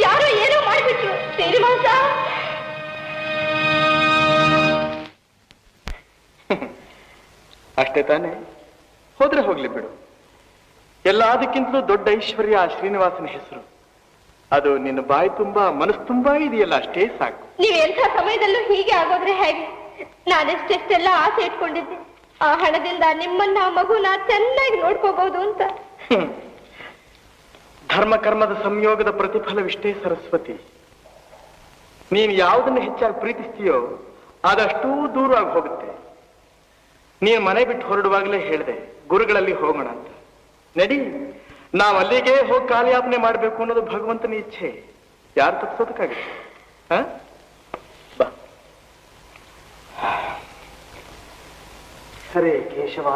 ಯಾರೋ ಏನೋ ಮಾಡಿಬಿಟ್ರು. ಸೇರಿ ಮಾಂಸ. ಅಷ್ಟೇ ತಾನೆ. ಹೋದ್ರೆ ಹೋಗ್ಲಿ ಬಿಡು. ಎಲ್ಲದಕ್ಕಿಂತಲೂ ದೊಡ್ಡ ಐಶ್ವರ್ಯ ಆ ಶ್ರೀನಿವಾಸನ ಹೆಸರು. ಅದು ನಿನ್ನ ಬಾಯಿ ತುಂಬಾ ಮನಸ್ಸು ತುಂಬಾ ಇದೆಯಲ್ಲ ಅಷ್ಟೇ ಸಾಕು. ನೀವು ಎಂಥ ಸಮಯದಲ್ಲೂ ಹೀಗೆ ಆಗೋದ್ರೆ ಹೇಗೆ? ನಾನೆಷ್ಟೆಷ್ಟೆಲ್ಲ ಆಸೆ ಇಟ್ಕೊಂಡಿದ್ದೆ. ಆ ಹಣದಿಂದ ನಿಮ್ಮನ್ನ ಮಗುನ ಚೆನ್ನಾಗಿ ನೋಡ್ಕೋಬಹುದು ಅಂತ. ಧರ್ಮ ಕರ್ಮದ ಸಂಯೋಗದ ಪ್ರತಿಫಲವಿಷ್ಟೇ ಸರಸ್ವತಿ. ನೀನು ಯಾವುದನ್ನು ಹೆಚ್ಚಾಗಿ ಪ್ರೀತಿಸ್ತೀಯೋ ಅದಷ್ಟೂ ದೂರವಾಗಿ ಹೋಗುತ್ತೆ. ನೀನು ಮನೆ ಬಿಟ್ಟು ಹೊರಡುವಾಗಲೇ ಹೇಳಿದೆ, ಗುರುಗಳಲ್ಲಿ ಹೋಗೋಣ ಅಂತ. ನಡಿ, ನಾವು ಅಲ್ಲಿಗೆ ಹೋಗಿ ಕಾಲಯಾಪನೆ ಮಾಡಬೇಕು ಅನ್ನೋದು ಭಗವಂತನ ಇಚ್ಛೆ. ಯಾರು ತಪ್ಪಿಸೋದಕ್ಕಾಗುತ್ತೆ? ಹ? ಬಾ. ಸರಿ ಕೇಶವ.